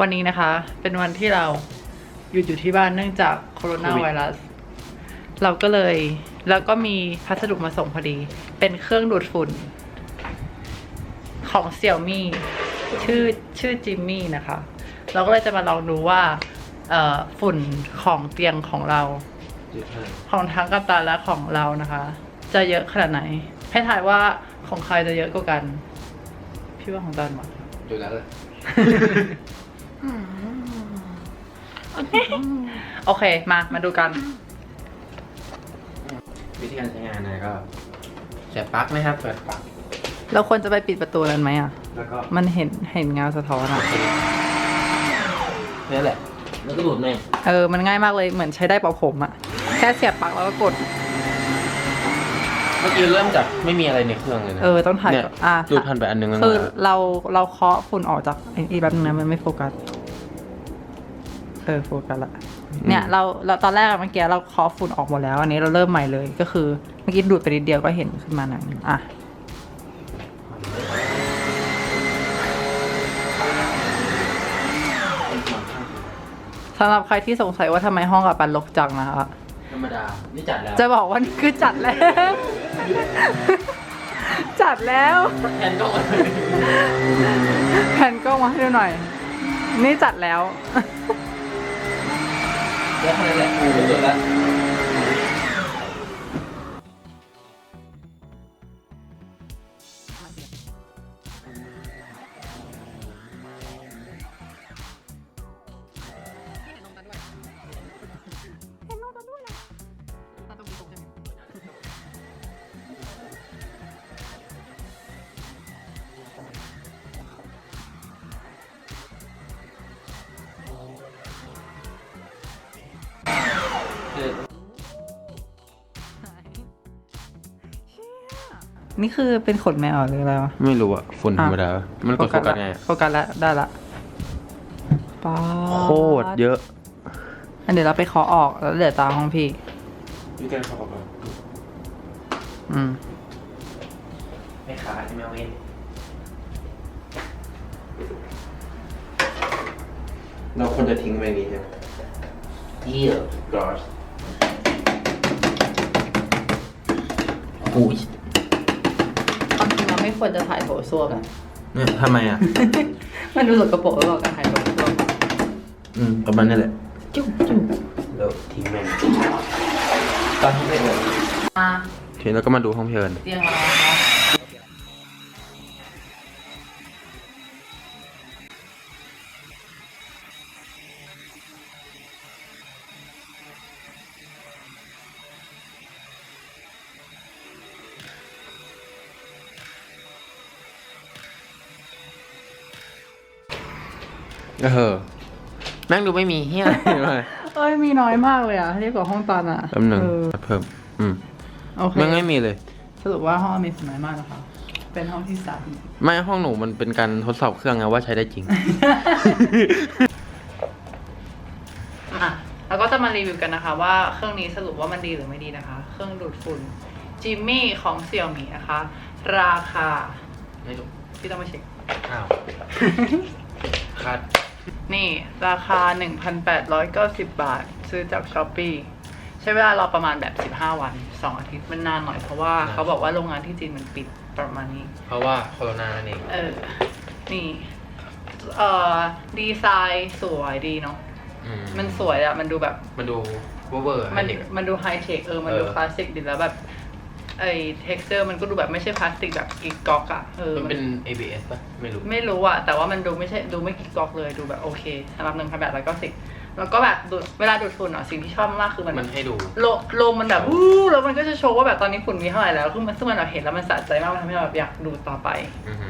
วันนี้นะคะ เป็นวันที่เราหยุดอยู่ที่บ้านเนื่องจากโคโรนาโควิดไวรัส เราก็เลย แล้วก็มีพัสดุมาส่งพอดี เป็นเครื่องดูดฝุ่น ของเสี่ยวมี่ชื่อชื่อจิมมี่นะคะ เราก็เลยจะมาลองดูว่าเอ่อฝุ่นของเตียงของเรา ของทั้งกัปตันและของเรานะคะ จะเยอะขนาดไหน ให้ถ่ายว่าของใครจะเยอะกว่ากัน พี่ว่าของตันมั้งดูแล้วเลย โอเค มา มาดูกัน วิธีการใช้งานนะก็เสียบปลั๊กนะครับ เปิดปลั๊กเราควรจะไปปิดประตูนั้นไหมอะ แล้วก็มันเห็นเห็นเงาสะท้อนอะ นี่แหละ แล้วก็ดูดแม่งเออ มันง่ายมากเลยเหมือนใช้ได้เป่าผมอะ แค่เสียบปลั๊กแล้วก็กด เมื่อกี้เริ่มจากไม่มีอะไรในเครื่องเลยนะเออ ต้องถ่ายเนี่ยก่อนอะ ดูดผ่านไปอันนึงมันคือมาเราเราเคาะฝุ่นออกจากไอ้อีแบบนึงนะมันไม่โฟกัส เออโฟกัสละเนี่ยเราเราตอนแรกอะเมื่อกี้เราเคาะฝุ่นออกหมดแล้ว อันนี้เราเริ่มใหม่เลยก็คือเมื่อกี้ดูดไปนิดเดียวก็เห็นขึ้นมาหนังอะสำหรับใครที่สงสัยว่าทำไมห้องกับปันรกจังนะคะธรรมดา นี่จัดแล้วจะบอกว่านี่คือจัดแล้ว จัดแล้วแทนกล้องแผ่นกล้องมาให้ดูหน่อย นี่จัดแล้ว แล้วแค่ นั้นแหละดูดแล้วนี่คือเป็นขนแมวหรืออะไรวะ ไม่รู้อะฝุ่นธรรมดา มันกดโฟกัสไงโฟกัสแล้วได้ละป๊าดโคตรเยอะ อันเดี๋ยวเราไปเคาะออกแล้วเดี๋ยวตามห้องพี่วิธีการขออกอืม ไม่ขาดไม่เอาเองเราควรจะทิ้งไว้นี้ใช่ไหมยี่หรอกรอสอุ้ย ไม่ควรจะถ่ายโถส้วมอะ เนี่ยทำไมอะ มันดูสกปรกหรือเปล่าการถ่ายโถส้วมอืมประมาณนี้แหละจุ๊บจุ๊บแล้วทิ้งแม่งตอนที่ไม่เอ่ยมาโอเคแล้วก็มาดูห้องเพลินเตียงเรานะคะ เออแม่งดูไม่มีเฮียอะไรเลยเอ้ยมีน้อยมากเลยอะเทียบกับห้องตันอะแป๊บหนึ่งเออเพิ่ม อืมโอเคแม่งไม่มีเลย สรุปว่าห้องมีสมัยมากนะคะ เป็นห้องที่สามไม่ห้องหนูมันเป็นการทดสอบเครื่องไงว่าใช้ได้จริง อะแล้วก็จะมารีวิวกันนะคะ ว่าเครื่องนี้สรุปว่ามันดีหรือไม่ดีนะคะ เครื่องดูดฝุ่นจิมมี่ของเสี่ยวมี่นะคะ ราคาไม่รู้พี่ต้องมาเช็คอ้าวคาด นี่ราคา 1,890 บาท ซื้อจากช้อปปีใช้เวลารอประมาณแบบ 15 วัน 2 อาทิตย์มันนานหน่อยเพราะว่าเขาบอกว่าโรงงานที่จีนมันปิดประมาณนี้ เพราะว่าโคโรนานั่นเองเออ นี่ เอ่อ ดีไซน์สวยดีเนาะอืมมันสวยอะมันดูแบบ มันดูเวอร์เวอร์มันให้เด็กมันดูไฮเทคเออ มันดูเออคลาสสิกดีแล้วแบบ ไอ้เท็กเจอร์มันก็ดูแบบไม่ใช่พลาสติกแบบกิ๊กก๊อกอะเออมันเป็น ABS ป่ะ ไม่รู้ ไม่รู้อะแต่ว่ามันดูไม่ใช่ดูไม่กิ๊กก๊อกเลยดูแบบโอเคสำหรับหนึ่งพันแปดร้อยเก้าสิบแล้วก็แบบดูดเวลาดูดฝุ่นอะสิ่งที่ชอบมากคือมันมันให้ดูโลลมมันแบบอู้แล้วมันก็จะโชว์ว่าแบบตอนนี้ฝุ่นมีเท่าไหร่แล้วคือมันซึ่งมันแบบเห็นแล้วมันสะใจมากมันทำให้เราแบบอยากดูต่อไปอือฮึ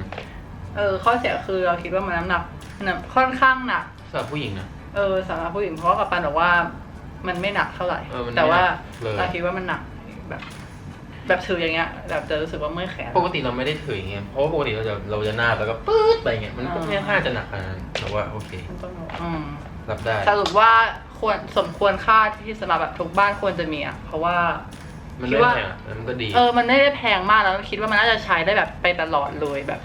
เออข้อเสียคือเราคิดว่ามันน้ำหนักหนักค่อนข้างหนักสำหรับผู้หญิงนะ เออสำหรับผู้หญิงเพราะว่ากัปตันบอกว่า มันไม่หนักเท่าไหร่ เออมันไม่แต่ว่าหนักเลย เราคิดว่ามันหนักแบบ แบบถืออย่างเงี้ยแบบจะรู้สึกว่าเมื่อยแขน ปกติเราไม่ได้ถืออย่างเงี้ยเพราะว่าปกติเราจะเราจะหน้าบแล้วก็ปื๊ดไปอย่างเงี้ยมันก็อ่าไม่น่าจะหนักขนาดนั้นแต่ว่าโอเคมันต้องอืมรับได้ สรุปว่าควรสมควรค่าที่สำหรับแบบทุกบ้านควรจะมีอะเพราะว่า มันคิดไม่ว่าแพงอะแล้วมันก็ดี เออมันไม่ได้แพงมากแล้วคิดว่ามันน่าจะใช้ได้แบบไปตลอดเลยแบบ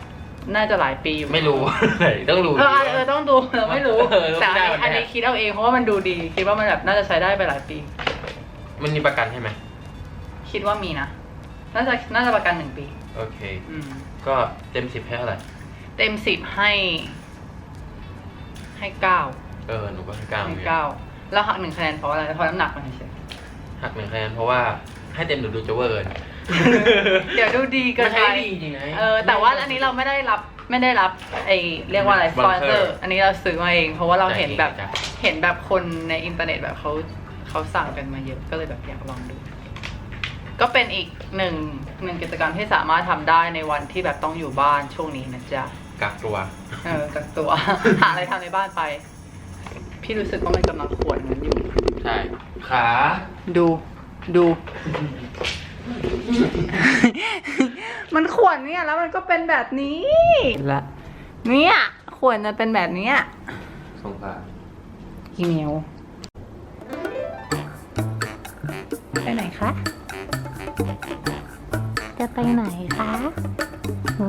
น่าจะหลายปีอยู่ไม่รู้ ไหนต้องรู้ เออเออต้องดูเราไม่รู้เออแต่อันไม่ได้นี้วันอันแรนี้กคิดเอาเองเพราะว่ามันดูดี คิดว่ามันแบบน่าจะใช้ได้ไปหลายปี มันมีประกันใช่ไหม คิดว่ามีนะ น่าจะน่าจะประกันหนึ่งปีโอเค อืมก็เต็มสิบให้เท่าไหร่เต็มสิบให้ ให้เก้าเออหนูก็ให้เก้าเหมืให้อนกันเก้าแล้วหักหนึ่งคะแนนเพราะอะไรเพราะน้ำหนักมันเฉยหักหนึ่งคะแนนเพราะว่าให้เต็มหนูดูจะเวอร์เกินเดี๋ยวดูดีเกิมันนใช้ไปดีจริงนะ เออแต่ว่าอันนี้เราไม่ได้รับไม่ได้รับไอเรียกว่าอะไรสปอนเซอ Sponsor ร์อันนี้เราซื้อมาเอง เพราะว่าเราเห็นแบบจ่ายเองจ้ะเห็นแบบคนในอินเทอร์เน็ตแบบเขาเขาสั่งกันมาเยอะก็เลยแบบอยากลองดู ก็เป็นอีกหนึ่งหนึ่งกิจกรรมที่สามารถทำได้ในวันที่แบบต้องอยู่บ้านช่วงนี้นะจ๊ะ กักตัว เออกักตัว หาอะไรทำในบ้านไป พี่รู้สึกว่ามันกำลังขวนมันอยู่ ใช่ ขาดูดู มันขวนเนี่ยแล้วมันก็เป็นแบบนี้ละเนี่ยขวนมันเป็นแบบเนี้ยสงสารอีเมลไปไหนคะ จะไปไหนคะหื